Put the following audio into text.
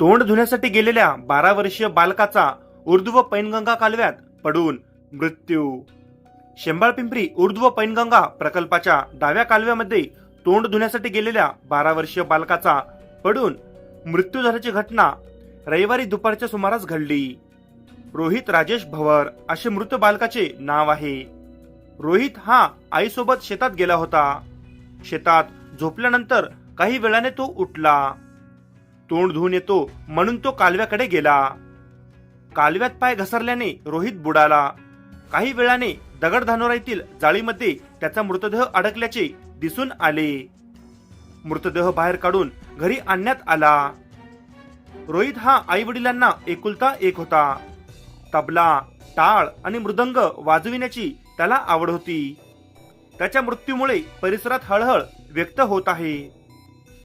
तोंड धुण्यासाठी गेलेल्या बारा वर्षीय बालकाचा ऊर्ध्व पैनगंगा कालव्यात पडून मृत्यू. शेंबाळ पिंपरी उर्ध्व पैनगंगा प्रकल्पाच्या डाव्या कालव्यामध्ये तोंड धुण्यासाठी गेलेल्या बारा वर्षीय बालकाचा पडून मृत्यू झाल्याची घटना रविवारी दुपारच्या सुमारास घडली. रोहित राजेश भवर असे मृत बालकाचे नाव आहे. रोहित हा आईसोबत शेतात गेला होता. शेतात झोपल्यानंतर काही वेळाने तो उठला. तोंड धुवून येतो म्हणून तो कालव्याकडे गेला. कालव्यात पाय घसरल्याने रोहित बुडाला. काही वेळाने दगडधानोरा येथील जाळीमध्ये त्याचा मृतदेह अडकल्याचे दिसून आले. मृतदेह बाहेर काढून घरी आणण्यात आला. रोहित हा आई वडिलांना एकुलता एक होता. तबला टाळ आणि मृदंग वाजविण्याची त्याला आवड होती. त्याच्या मृत्यूमुळे परिसरात हळहळ व्यक्त होत आहे.